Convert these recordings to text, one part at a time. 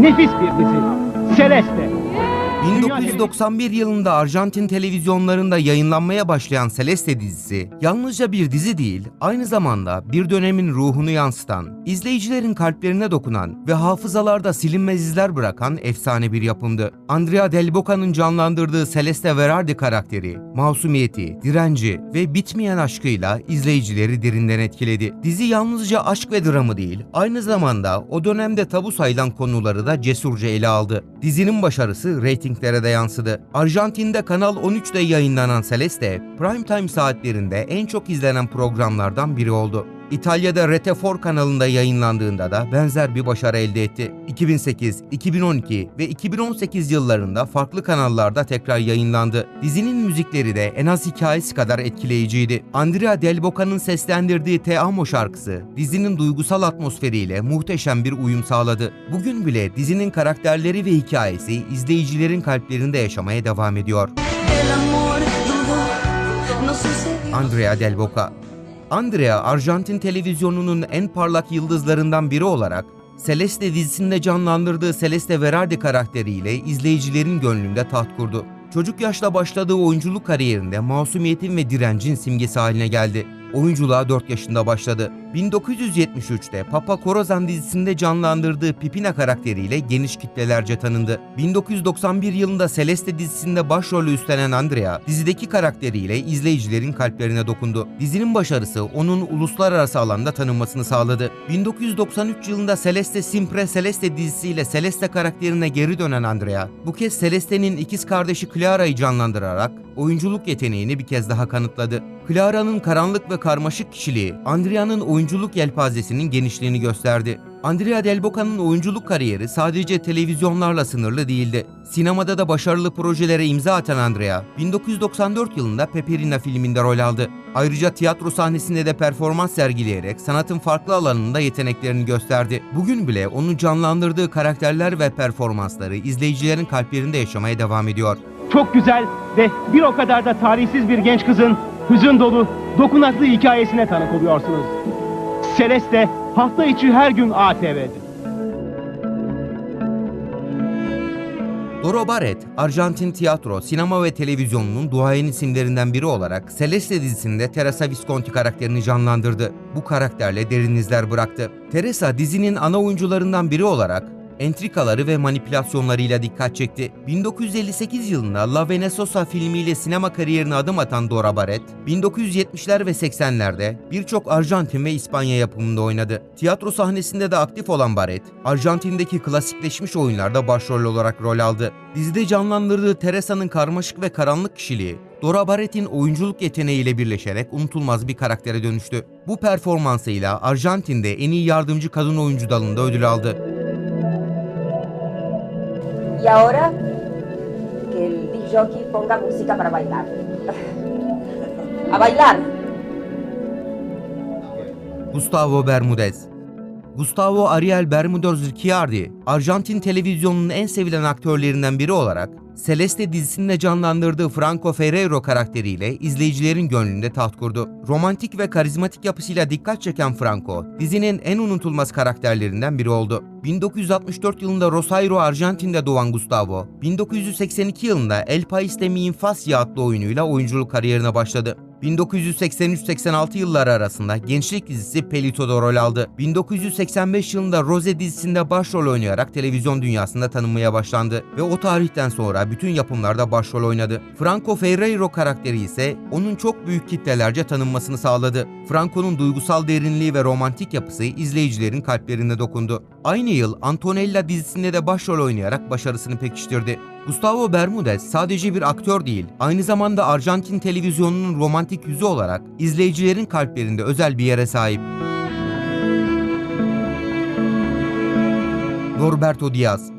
Nefis bir dizi. Celeste. 1991 yılında Arjantin televizyonlarında yayınlanmaya başlayan Celeste dizisi, yalnızca bir dizi değil, aynı zamanda bir dönemin ruhunu yansıtan, izleyicilerin kalplerine dokunan ve hafızalarda silinmez izler bırakan efsane bir yapımdı. Andrea Del Boca'nın canlandırdığı Celeste Verardi karakteri, masumiyeti, direnci ve bitmeyen aşkıyla izleyicileri derinden etkiledi. Dizi yalnızca aşk ve dramı değil, aynı zamanda o dönemde tabu sayılan konuları da cesurca ele aldı. Dizinin başarısı reytinglere de yansıdı. Arjantin'de Kanal 13'te yayınlanan Celeste, primetime saatlerinde en çok izlenen programlardan biri oldu. İtalya'da Rete 4 kanalında yayınlandığında da benzer bir başarı elde etti. 2008, 2012 ve 2018 yıllarında farklı kanallarda tekrar yayınlandı. Dizinin müzikleri de en az hikayesi kadar etkileyiciydi. Andrea Del Boca'nın seslendirdiği Te Amo şarkısı, dizinin duygusal atmosferiyle muhteşem bir uyum sağladı. Bugün bile dizinin karakterleri ve hikayesi izleyicilerin kalplerinde yaşamaya devam ediyor. Andrea Del Boca. Andrea, Arjantin televizyonunun en parlak yıldızlarından biri olarak Celeste dizisinde canlandırdığı Celeste Verardi karakteriyle izleyicilerin gönlünde taht kurdu. Çocuk yaşta başladığı oyunculuk kariyerinde masumiyetin ve direncin simgesi haline geldi. Oyunculuğa 4 yaşında başladı. 1973'te Papa Korozan dizisinde canlandırdığı Pipina karakteriyle geniş kitlelerce tanındı. 1991 yılında Celeste dizisinde başrolü üstlenen Andrea, dizideki karakteriyle izleyicilerin kalplerine dokundu. Dizinin başarısı onun uluslararası alanda tanınmasını sağladı. 1993 yılında Celeste Simpre Celeste dizisiyle Celeste karakterine geri dönen Andrea, bu kez Celeste'nin ikiz kardeşi Clara'yı canlandırarak oyunculuk yeteneğini bir kez daha kanıtladı. Clara'nın karanlık ve karmaşık kişiliği, Andrea'nın oyunculuk yelpazesinin genişliğini gösterdi. Andrea Del Boca'nın oyunculuk kariyeri sadece televizyonlarla sınırlı değildi. Sinemada da başarılı projelere imza atan Andrea, 1994 yılında Peperina filminde rol aldı. Ayrıca tiyatro sahnesinde de performans sergileyerek sanatın farklı alanında yeteneklerini gösterdi. Bugün bile onun canlandırdığı karakterler ve performansları izleyicilerin kalplerinde yaşamaya devam ediyor. Çok güzel ve bir o kadar da tarihsiz bir genç kızın hüzün dolu, dokunaklı hikayesine tanık oluyorsunuz. Celeste hafta içi her gün ATV'de. Doro Barret, Arjantin tiyatro, sinema ve televizyonunun duayen isimlerinden biri olarak Celeste dizisinde Teresa Visconti karakterini canlandırdı. Bu karakterle derin izler bıraktı. Teresa dizinin ana oyuncularından biri olarak entrikaları ve manipülasyonlarıyla dikkat çekti. 1958 yılında La Venezosa filmiyle sinema kariyerine adım atan Dora Barret, 1970'ler ve 80'lerde birçok Arjantin ve İspanya yapımında oynadı. Tiyatro sahnesinde de aktif olan Barret, Arjantin'deki klasikleşmiş oyunlarda başrol olarak rol aldı. Dizide canlandırdığı Teresa'nın karmaşık ve karanlık kişiliği, Dora Barret'in oyunculuk yeteneğiyle birleşerek unutulmaz bir karaktere dönüştü. Bu performansıyla Arjantin'de en iyi yardımcı kadın oyuncu dalında ödül aldı. Y ahora que el disc jockey ponga música para bailar. A bailar. Gustavo Bermudez Gustavo Ariel Bermudez Ricciardi, Arjantin televizyonunun en sevilen aktörlerinden biri olarak Celeste dizisinde canlandırdığı Franco Ferreiro karakteriyle izleyicilerin gönlünde taht kurdu. Romantik ve karizmatik yapısıyla dikkat çeken Franco, dizinin en unutulmaz karakterlerinden biri oldu. 1964 yılında Rosario, Arjantin'de doğan Gustavo, 1982 yılında El País de mi Infancia adlı oyunuyla oyunculuk kariyerine başladı. 1983-86 yılları arasında gençlik dizisi Pelito'da rol aldı. 1985 yılında Rose dizisinde başrol oynayarak televizyon dünyasında tanınmaya başlandı ve o tarihten sonra bütün yapımlarda başrol oynadı. Franco Ferreiro karakteri ise onun çok büyük kitlelerce tanınmasını sağladı. Franco'nun duygusal derinliği ve romantik yapısı izleyicilerin kalplerine dokundu. Aynı yıl Antonella dizisinde de başrol oynayarak başarısını pekiştirdi. Gustavo Bermudez sadece bir aktör değil, aynı zamanda Arjantin televizyonunun romantik yüzü olarak izleyicilerin kalplerinde özel bir yere sahip. Norberto Diaz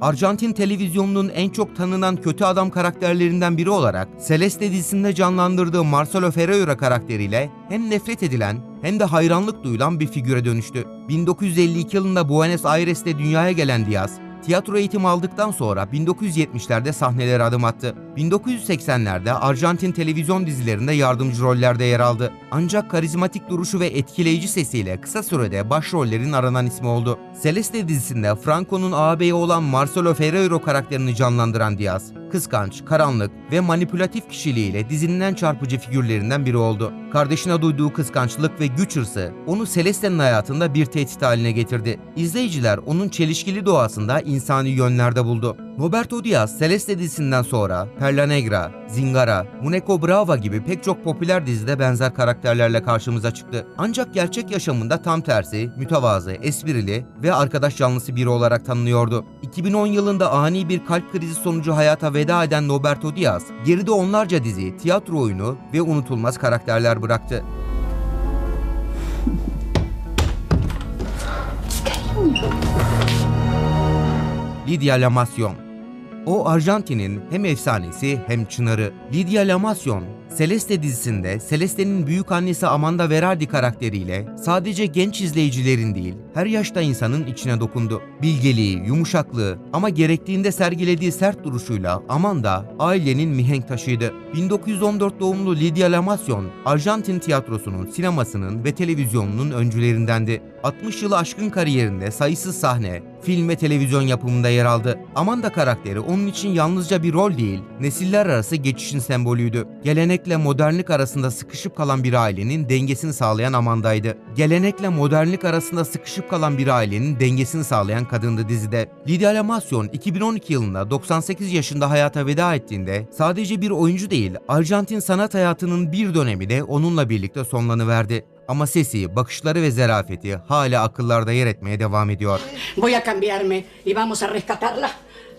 Arjantin televizyonunun en çok tanınan kötü adam karakterlerinden biri olarak Celeste dizisinde canlandırdığı Marcelo Ferreira karakteriyle hem nefret edilen hem de hayranlık duyulan bir figüre dönüştü. 1952 yılında Buenos Aires'te dünyaya gelen Diaz, tiyatro eğitimi aldıktan sonra 1970'lerde sahnelere adım attı. 1980'lerde Arjantin televizyon dizilerinde yardımcı rollerde yer aldı. Ancak karizmatik duruşu ve etkileyici sesiyle kısa sürede başrollerin aranan ismi oldu. Celeste dizisinde Franco'nun ağabeyi olan Marcelo Ferreiro karakterini canlandıran Diaz, kıskanç, karanlık ve manipülatif kişiliğiyle dizinin en çarpıcı figürlerinden biri oldu. Kardeşine duyduğu kıskançlık ve güç hırsı onu Celeste'nin hayatında bir tehdit haline getirdi. İzleyiciler onun çelişkili doğasında insani yönlerde buldu. Roberto Diaz, Celeste dizisinden sonra Perla Negra, Zingara, Muneco Brava gibi pek çok popüler dizide benzer karakterlerle karşımıza çıktı. Ancak gerçek yaşamında tam tersi, mütevazı, esprili ve arkadaş canlısı biri olarak tanınıyordu. 2010 yılında ani bir kalp krizi sonucu hayata veda eden Roberto Diaz, geride onlarca dizi, tiyatro oyunu ve unutulmaz karakterler bıraktı. Lidia Lamacion o Arjantin'in hem efsanesi hem çınarı. Lidia Lamacion, Celeste dizisinde Celeste'nin büyük annesi Amanda Verardi karakteriyle sadece genç izleyicilerin değil, her yaşta insanın içine dokundu. Bilgeliği, yumuşaklığı ama gerektiğinde sergilediği sert duruşuyla Amanda ailenin mihenk taşıydı. 1914 doğumlu Lidia Lamacion, Arjantin tiyatrosunun, sinemasının ve televizyonunun öncülerindendi. 60 yılı aşkın kariyerinde sayısız sahne, film ve televizyon yapımında yer aldı. Amanda karakteri onun için yalnızca bir rol değil, nesiller arası geçişin sembolüydü. Gelenekle modernlik arasında sıkışıp kalan bir ailenin dengesini sağlayan Amanda'ydı. Gelenekle modernlik arasında sıkışıp kalan bir ailenin dengesini sağlayan kadındı dizide. Lidia Lamacion 2012 yılında 98 yaşında hayata veda ettiğinde sadece bir oyuncu değil, Arjantin sanat hayatının bir dönemi de onunla birlikte sonlanıverdi. Ama sesi, bakışları ve zarafeti hala akıllarda yer etmeye devam ediyor. Voy a cambiarme y vamos a rescatarla.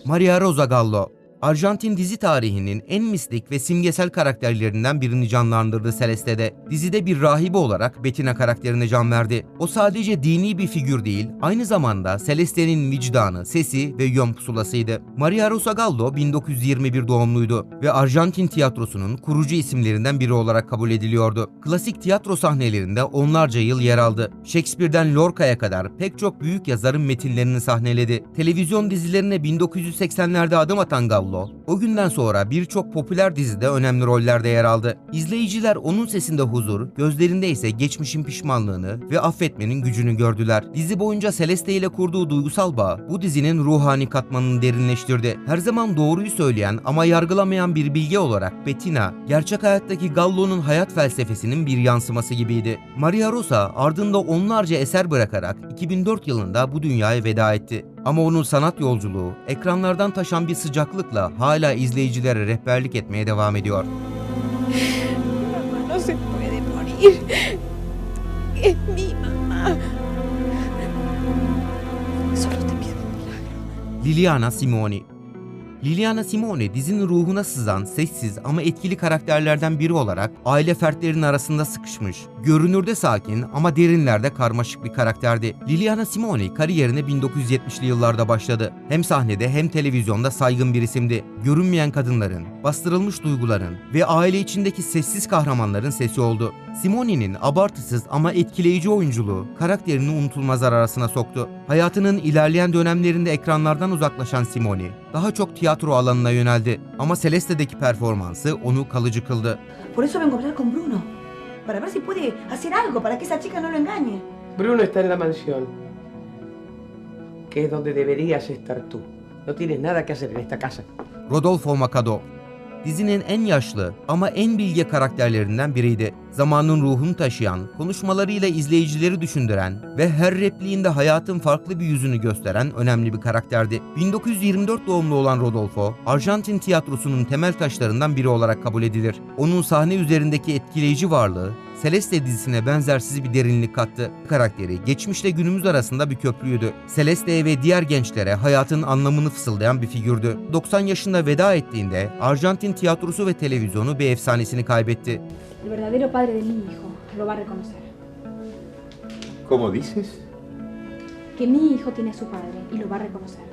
Maria Rosa Gallo, Arjantin dizi tarihinin en mistik ve simgesel karakterlerinden birini canlandırdı Celeste'de. Dizide bir rahibe olarak Bettina karakterine can verdi. O sadece dini bir figür değil, aynı zamanda Celeste'nin vicdanı, sesi ve yön pusulasıydı. Maria Rosa Gallo 1921 doğumluydu ve Arjantin tiyatrosunun kurucu isimlerinden biri olarak kabul ediliyordu. Klasik tiyatro sahnelerinde onlarca yıl yer aldı. Shakespeare'den Lorca'ya kadar pek çok büyük yazarın metinlerini sahneledi. Televizyon dizilerine 1980'lerde adım atan Gallo, o günden sonra birçok popüler dizide önemli rollerde yer aldı. İzleyiciler onun sesinde huzur, gözlerinde ise geçmişin pişmanlığını ve affetmenin gücünü gördüler. Dizi boyunca Celeste ile kurduğu duygusal bağ bu dizinin ruhani katmanını derinleştirdi. Her zaman doğruyu söyleyen ama yargılamayan bir bilge olarak Bettina, gerçek hayattaki Gallo'nun hayat felsefesinin bir yansıması gibiydi. Maria Rosa ardında onlarca eser bırakarak 2004 yılında bu dünyaya veda etti. Ama onun sanat yolculuğu ekranlardan taşan bir sıcaklıkla hala izleyicilere rehberlik etmeye devam ediyor. Liliana Simoni Liliana Simone dizinin ruhuna sızan sessiz ama etkili karakterlerden biri olarak aile fertlerinin arasında sıkışmış, görünürde sakin ama derinlerde karmaşık bir karakterdi. Liliana Simone kariyerine 1970'li yıllarda başladı. Hem sahnede hem televizyonda saygın bir isimdi. Görünmeyen kadınların, bastırılmış duyguların ve aile içindeki sessiz kahramanların sesi oldu. Simone'nin abartısız ama etkileyici oyunculuğu karakterini unutulmazlar arasına soktu. Hayatının ilerleyen dönemlerinde ekranlardan uzaklaşan Simone daha çok tiyatro alanına yöneldi ama Celeste'deki performansı onu kalıcı kıldı. Por eso vengo a hablar con Bruno. Para ver si puede hacer algo para que esa chica no lo engañe. Bruno está en la mansión, que es donde deberías estar tú. No tienes nada que hacer en esta casa. Rodolfo Macado Dizinin en yaşlı ama en bilge karakterlerinden biriydi. Zamanın ruhunu taşıyan, konuşmalarıyla izleyicileri düşündüren ve her repliğinde hayatın farklı bir yüzünü gösteren önemli bir karakterdi. 1924 doğumlu olan Rodolfo, Arjantin tiyatrosunun temel taşlarından biri olarak kabul edilir. Onun sahne üzerindeki etkileyici varlığı, Celeste dizisine benzersiz bir derinlik kattı. Karakteri geçmişle günümüz arasında bir köprüydü. Celeste'ye ve diğer gençlere hayatın anlamını fısıldayan bir figürdü. 90 yaşında veda ettiğinde Arjantin tiyatrosu ve televizyonu bir efsanesini kaybetti. El verdadero padre de mi hijo lo va a reconocer. ¿Cómo dices? Que mi hijo tiene a su padre y lo va a reconocer.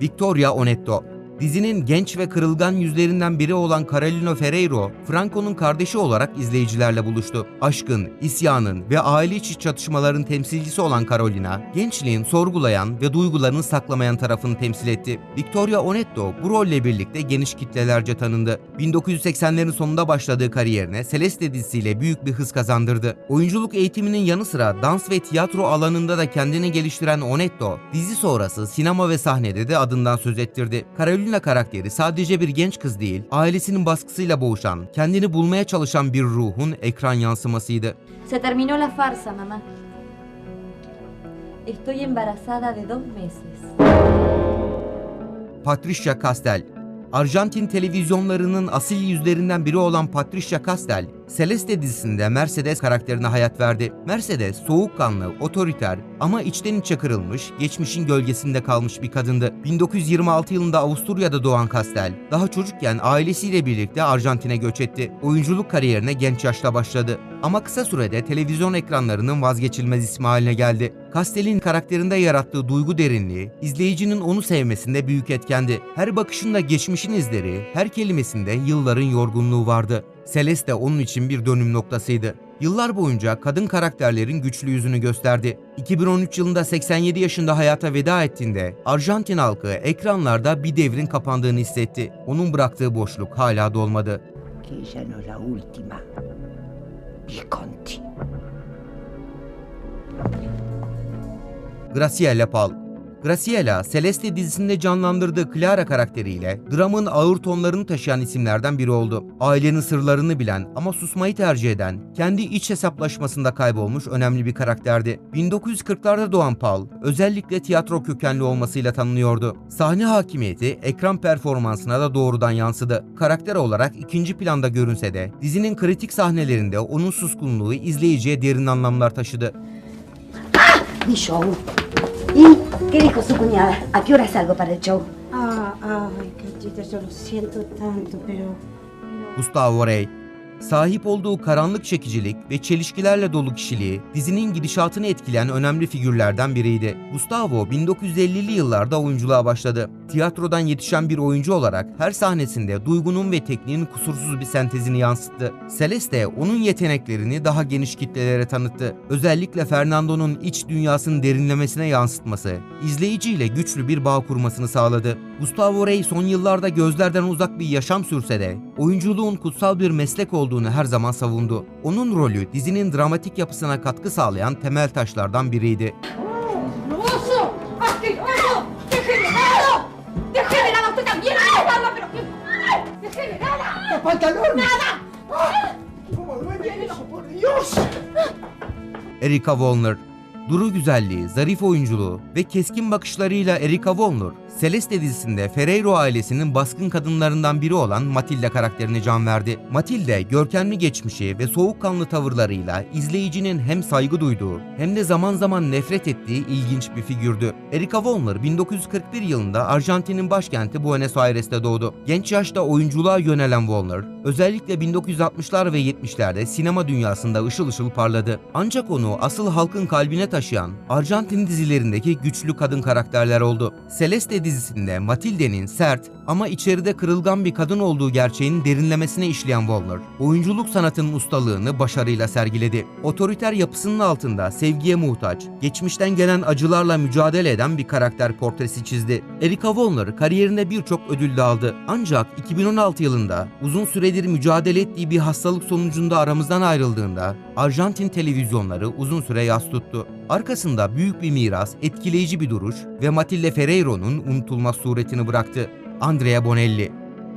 Victoria Onetto Dizinin genç ve kırılgan yüzlerinden biri olan Carolina Ferreiro, Franco'nun kardeşi olarak izleyicilerle buluştu. Aşkın, isyanın ve aile içi çatışmaların temsilcisi olan Carolina, gençliğin sorgulayan ve duygularını saklamayan tarafını temsil etti. Victoria Onetto bu rolle birlikte geniş kitlelerce tanındı. 1980'lerin sonunda başladığı kariyerine Celeste dizisiyle büyük bir hız kazandırdı. Oyunculuk eğitiminin yanı sıra dans ve tiyatro alanında da kendini geliştiren Onetto, dizi sonrası sinema ve sahnede de adından söz ettirdi. Carolina karakteri sadece bir genç kız değil, ailesinin baskısıyla boğuşan, kendini bulmaya çalışan bir ruhun ekran yansımasıydı. Se terminó la farsa, mamá. Estoy embarazada de dos meses. Patricia Castel Arjantin televizyonlarının asil yüzlerinden biri olan Patricia Castel, Celeste dizisinde Mercedes karakterine hayat verdi. Mercedes soğukkanlı, otoriter ama içten içe kırılmış, geçmişin gölgesinde kalmış bir kadındı. 1926 yılında Avusturya'da doğan Castel, daha çocukken ailesiyle birlikte Arjantin'e göç etti. Oyunculuk kariyerine genç yaşta başladı. Ama kısa sürede televizyon ekranlarının vazgeçilmez ismi haline geldi. Castel'in karakterinde yarattığı duygu derinliği, izleyicinin onu sevmesinde büyük etkendi. Her bakışında geçmişin izleri, her kelimesinde yılların yorgunluğu vardı. Celeste onun için bir dönüm noktasıydı. Yıllar boyunca kadın karakterlerin güçlü yüzünü gösterdi. 2013 yılında 87 yaşında hayata veda ettiğinde Arjantin halkı ekranlarda bir devrin kapandığını hissetti. Onun bıraktığı boşluk hala dolmadı. Graciela Pal Graciela, Celeste dizisinde canlandırdığı Clara karakteriyle dramın ağır tonlarını taşıyan isimlerden biri oldu. Ailenin sırlarını bilen ama susmayı tercih eden, kendi iç hesaplaşmasında kaybolmuş önemli bir karakterdi. 1940'larda doğan Pal, özellikle tiyatro kökenli olmasıyla tanınıyordu. Sahne hakimiyeti ekran performansına da doğrudan yansıdı. Karakter olarak ikinci planda görünse de dizinin kritik sahnelerinde onun suskunluğu izleyiciye derin anlamlar taşıdı. Show. ¿Y qué dijo su cuñada? ¿A qué hora salgo para el show? Ah, ay, Cachita, yo lo siento tanto, pero... Gustavo Rey Sahip olduğu karanlık çekicilik ve çelişkilerle dolu kişiliği dizinin gidişatını etkileyen önemli figürlerden biriydi. Gustavo 1950'li yıllarda oyunculuğa başladı. Tiyatrodan yetişen bir oyuncu olarak her sahnesinde duygunun ve tekniğin kusursuz bir sentezini yansıttı. Celeste onun yeteneklerini daha geniş kitlelere tanıttı. Özellikle Fernando'nun iç dünyasını derinlemesine yansıtması, izleyiciyle güçlü bir bağ kurmasını sağladı. Gustavo Rey son yıllarda gözlerden uzak bir yaşam sürse de oyunculuğun kutsal bir meslek olduğunu her zaman savundu. Onun rolü dizinin dramatik yapısına katkı sağlayan temel taşlardan biriydi. Erika Wollner Duru güzelliği, zarif oyunculuğu ve keskin bakışlarıyla Erika Wollner, Celeste dizisinde Ferreiro ailesinin baskın kadınlarından biri olan Matilda karakterine can verdi. Matilda, görkemli geçmişi ve soğukkanlı tavırlarıyla izleyicinin hem saygı duyduğu hem de zaman zaman nefret ettiği ilginç bir figürdü. Erika Wollner 1941 yılında Arjantin'in başkenti Buenos Aires'te doğdu. Genç yaşta oyunculuğa yönelen Wollner, özellikle 1960'lar ve 70'lerde sinema dünyasında ışıl ışıl parladı. Ancak onu asıl halkın kalbine taşıyan Arjantin dizilerindeki güçlü kadın karakterler oldu. Celeste dizisinde Matilde'nin sert ama içeride kırılgan bir kadın olduğu gerçeğinin derinlemesine işleyen Wollner, oyunculuk sanatının ustalığını başarıyla sergiledi. Otoriter yapısının altında sevgiye muhtaç, geçmişten gelen acılarla mücadele eden bir karakter portresi çizdi. Erika Wollner kariyerinde birçok ödül de aldı. Ancak 2016 yılında uzun süredir mücadele ettiği bir hastalık sonucunda aramızdan ayrıldığında Arjantin televizyonları uzun süre yas tuttu. Arkasında büyük bir miras, etkileyici bir duruş ve Matilde Ferreiro'nun unutulmaz suretini bıraktı. Andrea Bonelli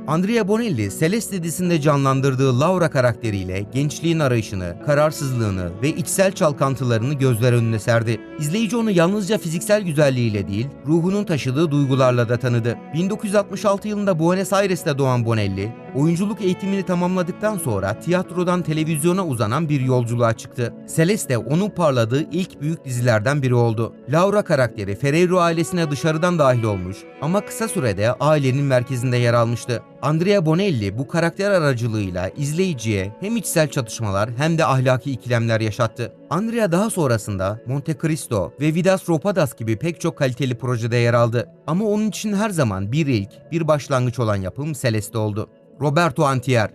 Andrea Bonelli, Celeste dizisinde canlandırdığı Laura karakteriyle gençliğin arayışını, kararsızlığını ve içsel çalkantılarını gözler önüne serdi. İzleyici onu yalnızca fiziksel güzelliğiyle değil, ruhunun taşıdığı duygularla da tanıdı. 1966 yılında Buenos Aires'te doğan Bonelli, Oyunculuk eğitimini tamamladıktan sonra tiyatrodan televizyona uzanan bir yolculuğa çıktı. Celeste onun parladığı ilk büyük dizilerden biri oldu. Laura karakteri Ferreiro ailesine dışarıdan dahil olmuş ama kısa sürede ailenin merkezinde yer almıştı. Andrea Bonelli bu karakter aracılığıyla izleyiciye hem içsel çatışmalar hem de ahlaki ikilemler yaşattı. Andrea daha sonrasında Monte Cristo ve Vidas Ropadas gibi pek çok kaliteli projede yer aldı. Ama onun için her zaman bir ilk, bir başlangıç olan yapım Celeste oldu. Roberto Antier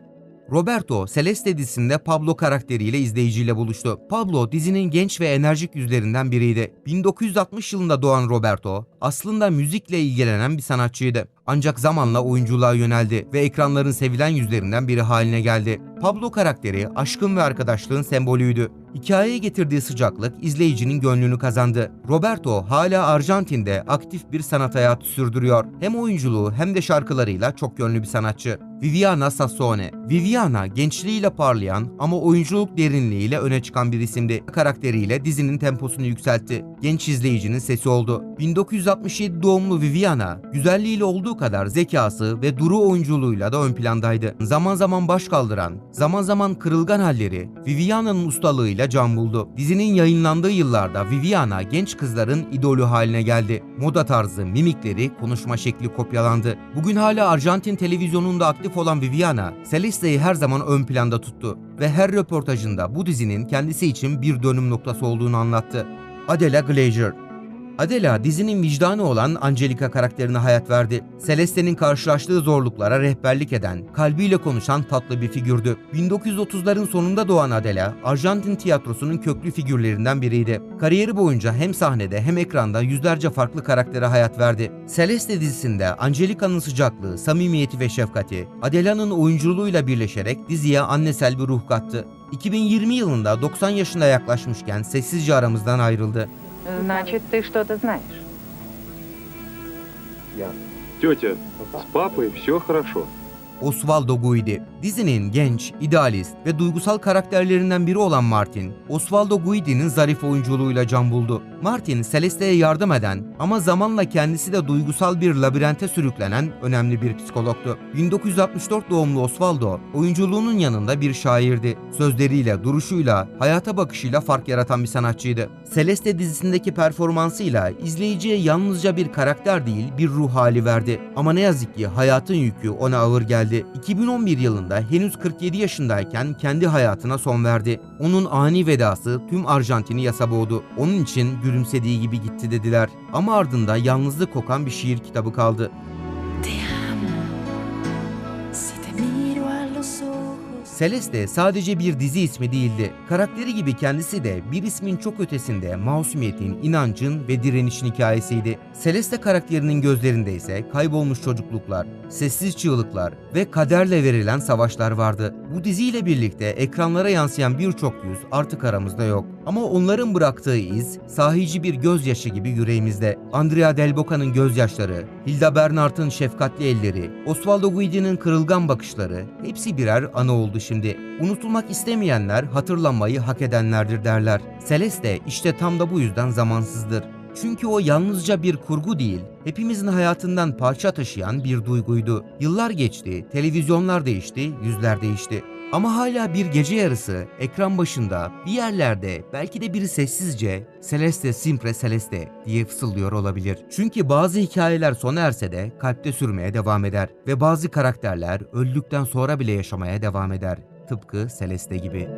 Roberto, Celeste dizisinde Pablo karakteriyle izleyiciyle buluştu. Pablo dizinin genç ve enerjik yüzlerinden biriydi. 1960 yılında doğan Roberto, aslında müzikle ilgilenen bir sanatçıydı. Ancak zamanla oyunculuğa yöneldi ve ekranların sevilen yüzlerinden biri haline geldi. Pablo karakteri aşkın ve arkadaşlığın sembolüydü. Hikayeye getirdiği sıcaklık izleyicinin gönlünü kazandı. Roberto hala Arjantin'de aktif bir sanat hayatı sürdürüyor. Hem oyunculuğu hem de şarkılarıyla çok yönlü bir sanatçı. Viviana Sassone. Viviana gençliğiyle parlayan ama oyunculuk derinliğiyle öne çıkan bir isimdi. Karakteriyle dizinin temposunu yükseltti. Genç izleyicinin sesi oldu. 1967 doğumlu Viviana, güzelliğiyle olduğu kadar zekası ve duru oyunculuğuyla da ön plandaydı. Zaman zaman baş kaldıran, zaman zaman kırılgan halleri Viviana'nın ustalığıyla can buldu. Dizinin yayınlandığı yıllarda Viviana genç kızların idolü haline geldi. Moda tarzı, mimikleri, konuşma şekli kopyalandı. Bugün hala Arjantin televizyonunda aktif olan Viviana, Celeste'yi her zaman ön planda tuttu ve her röportajında bu dizinin kendisi için bir dönüm noktası olduğunu anlattı. Adela Glazer Adela dizinin vicdanı olan Angelica karakterine hayat verdi. Celeste'nin karşılaştığı zorluklara rehberlik eden, kalbiyle konuşan tatlı bir figürdü. 1930'ların sonunda doğan Adela, Arjantin tiyatrosunun köklü figürlerinden biriydi. Kariyeri boyunca hem sahnede hem ekranda yüzlerce farklı karaktere hayat verdi. Celeste dizisinde Angelica'nın sıcaklığı, samimiyeti ve şefkati, Adela'nın oyunculuğuyla birleşerek diziye annesel bir ruh kattı. 2020 yılında 90 yaşına yaklaşmışken sessizce aramızdan ayrıldı. Значит, ты что-то знаешь. Тетя, с папой все хорошо. Osvaldo Guidi. Dizinin genç, idealist ve duygusal karakterlerinden biri olan Martin, Osvaldo Guidi'nin zarif oyunculuğuyla can buldu. Martin, Celeste'ye yardım eden ama zamanla kendisi de duygusal bir labirente sürüklenen önemli bir psikologtu. 1964 doğumlu Osvaldo, oyunculuğunun yanında bir şairdi. Sözleriyle, duruşuyla, hayata bakışıyla fark yaratan bir sanatçıydı. Celeste dizisindeki performansıyla izleyiciye yalnızca bir karakter değil, bir ruh hali verdi. Ama ne yazık ki hayatın yükü ona ağır geldi. 2011 yılında henüz 47 yaşındayken kendi hayatına son verdi. Onun ani vedası tüm Arjantin'i yasa boğdu. Onun için gülümsediği gibi gitti dediler. Ama ardında yalnızlık kokan bir şiir kitabı kaldı. Celeste sadece bir dizi ismi değildi. Karakteri gibi kendisi de bir ismin çok ötesinde masumiyetin, inancın ve direnişin hikayesiydi. Celeste karakterinin gözlerinde ise kaybolmuş çocukluklar, sessiz çığlıklar ve kaderle verilen savaşlar vardı. Bu diziyle birlikte ekranlara yansıyan birçok yüz artık aramızda yok. Ama onların bıraktığı iz sahici bir gözyaşı gibi yüreğimizde. Andrea Del Boca'nın gözyaşları, Hilda Bernhardt'ın şefkatli elleri, Osvaldo Guidi'nin kırılgan bakışları hepsi birer anı oldu şimdi. Unutulmak istemeyenler hatırlanmayı hak edenlerdir derler. Celeste işte tam da bu yüzden zamansızdır. Çünkü o yalnızca bir kurgu değil, hepimizin hayatından parça taşıyan bir duyguydu. Yıllar geçti, televizyonlar değişti, yüzler değişti. Ama hala bir gece yarısı ekran başında bir yerlerde belki de biri sessizce Celeste Simpre Celeste diye fısıldıyor olabilir. Çünkü bazı hikayeler sona erse de kalpte sürmeye devam eder ve bazı karakterler öldükten sonra bile yaşamaya devam eder. Tıpkı Celeste gibi.